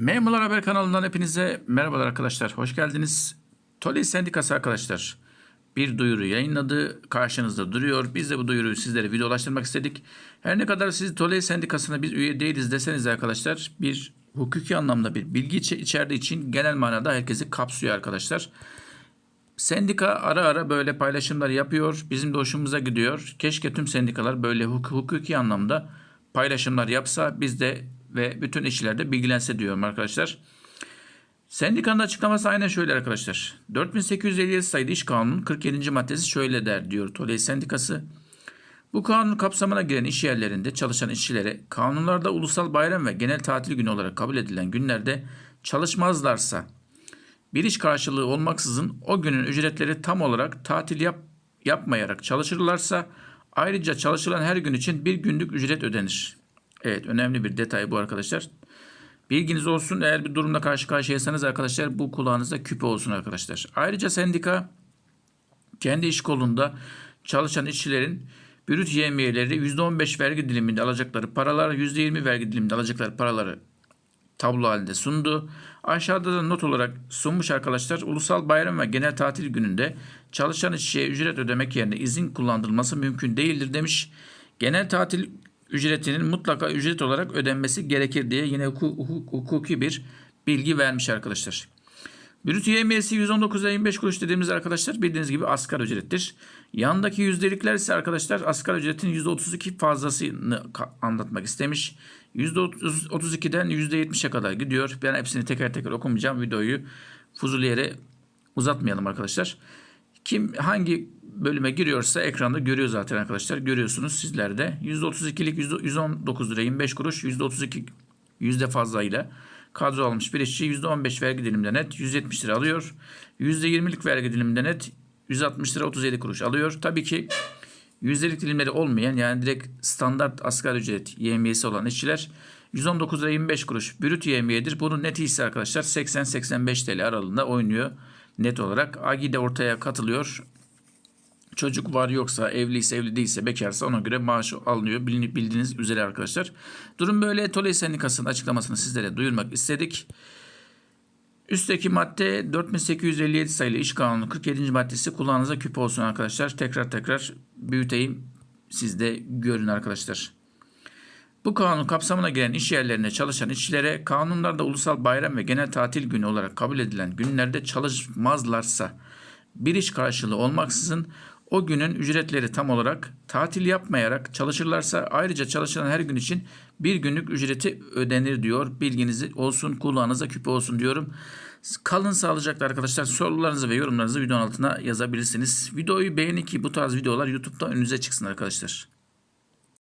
Memurlar Haber kanalından hepinize merhabalar arkadaşlar. Hoş geldiniz. Toley Sendikası arkadaşlar bir duyuru yayınladı. Karşınızda duruyor. Biz de bu duyuruyu sizlere videolaştırmak istedik. Her ne kadar siz Toley Sendikası'na biz üye değiliz deseniz de arkadaşlar bir hukuki anlamda bir bilgi içe- içerdiği için genel manada herkesi kapsıyor arkadaşlar. Sendika ara ara böyle paylaşımlar yapıyor. Bizim de hoşumuza gidiyor. Keşke tüm sendikalar böyle huk- hukuki anlamda paylaşımlar yapsa biz de ve bütün işçilerde bilgilense diyorum arkadaşlar. Sendikanın açıklaması aynen şöyle arkadaşlar. 4857 sayılı iş kanunun 47. maddesi şöyle der diyor Toley Sendikası. Bu kanun kapsamına giren iş yerlerinde çalışan işçilere kanunlarda ulusal bayram ve genel tatil günü olarak kabul edilen günlerde çalışmazlarsa bir iş karşılığı olmaksızın o günün ücretleri tam olarak tatil yap, yapmayarak çalışırlarsa ayrıca çalışılan her gün için bir günlük ücret ödenir. Evet önemli bir detay bu arkadaşlar. Bilginiz olsun eğer bir durumla karşı karşıyaysanız arkadaşlar bu kulağınızda küpe olsun arkadaşlar. Ayrıca sendika kendi iş kolunda çalışan işçilerin brüt yemiyeleri %15 vergi diliminde alacakları paralar, %20 vergi diliminde alacakları paraları tablo halinde sundu. Aşağıda da not olarak sunmuş arkadaşlar. Ulusal bayram ve genel tatil gününde çalışan işçiye ücret ödemek yerine izin kullandırılması mümkün değildir demiş. Genel tatil ücretinin mutlaka ücret olarak ödenmesi gerekir diye yine huku- hukuk- hukuki bir bilgi vermiş arkadaşlar. Brüt yemiyesi 119 lira 25 kuruş dediğimiz arkadaşlar bildiğiniz gibi asgari ücrettir. Yandaki yüzdelikler ise arkadaşlar asgari ücretin %32 fazlasını anlatmak istemiş. %32'den %70'e kadar gidiyor. Ben hepsini teker teker okumayacağım. Videoyu fuzuli yere uzatmayalım arkadaşlar. Kim hangi bölüme giriyorsa ekranda görüyor zaten arkadaşlar. Görüyorsunuz sizler de. %32'lik 119 lira 25 kuruş. %32 yüzde fazlayla kadro almış bir işçi %15 vergi diliminde net 170 lira alıyor. %20'lik vergi diliminde net 160 lira 37 kuruş alıyor. Tabii ki yüzdelik dilimleri olmayan yani direkt standart asgari ücret yemiyesi olan işçiler 119 lira 25 kuruş brüt yemiyedir. Bunun neti ise arkadaşlar 80-85 TL aralığında oynuyor net olarak. AGİ de ortaya katılıyor. Çocuk var yoksa, evliyse, evli değilse, bekarsa ona göre maaş alınıyor. Bildiğiniz üzere arkadaşlar. Durum böyle. Toley Sendikası'nın açıklamasını sizlere duyurmak istedik. Üstteki madde 4857 sayılı iş kanunu 47. maddesi kulağınıza küp olsun arkadaşlar. Tekrar tekrar büyüteyim. Siz de görün arkadaşlar. Bu kanun kapsamına giren iş yerlerine çalışan işçilere kanunlarda ulusal bayram ve genel tatil günü olarak kabul edilen günlerde çalışmazlarsa bir iş karşılığı olmaksızın o günün ücretleri tam olarak tatil yapmayarak çalışırlarsa ayrıca çalışılan her gün için bir günlük ücreti ödenir diyor. Bilginiz olsun kulağınıza küpe olsun diyorum. Kalın sağlıcakla arkadaşlar sorularınızı ve yorumlarınızı videonun altına yazabilirsiniz. Videoyu beğenin ki bu tarz videolar YouTube'da önünüze çıksın arkadaşlar.